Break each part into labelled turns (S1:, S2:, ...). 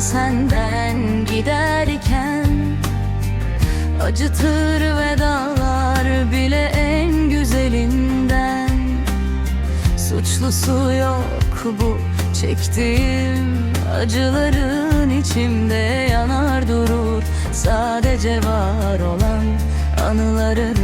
S1: senden giderken Acıtır vedalar bile en güzelinden. Suçlusu yok bu çektiğim acıların içimde yanar durur. Sadece var olan anıların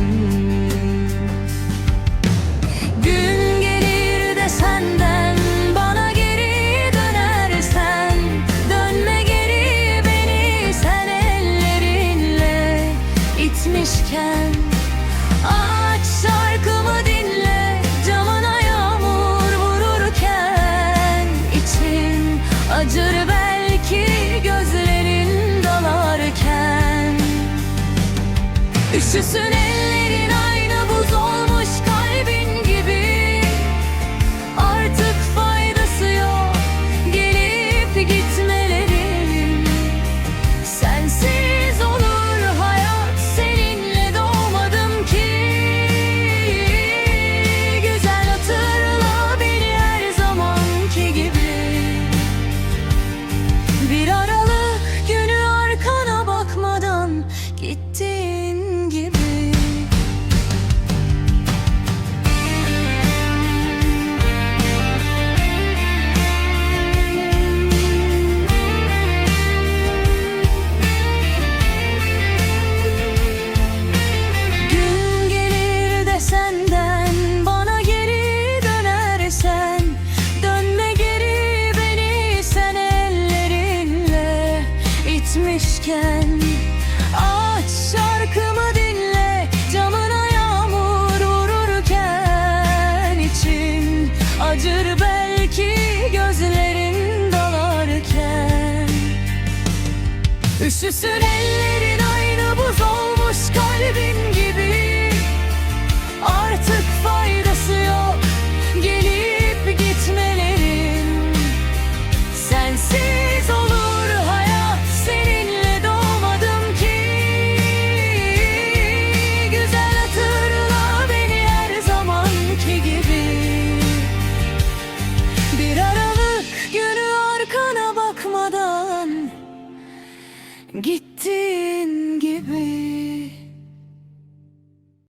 S1: Aç şarkımı dinle camına yağmur vururken için acır belki gözlerin dalarken Üşüsün belki gözlerin dalarken Üşüsün ellerin aynı buz olmuş kalbin Gittiğin gibi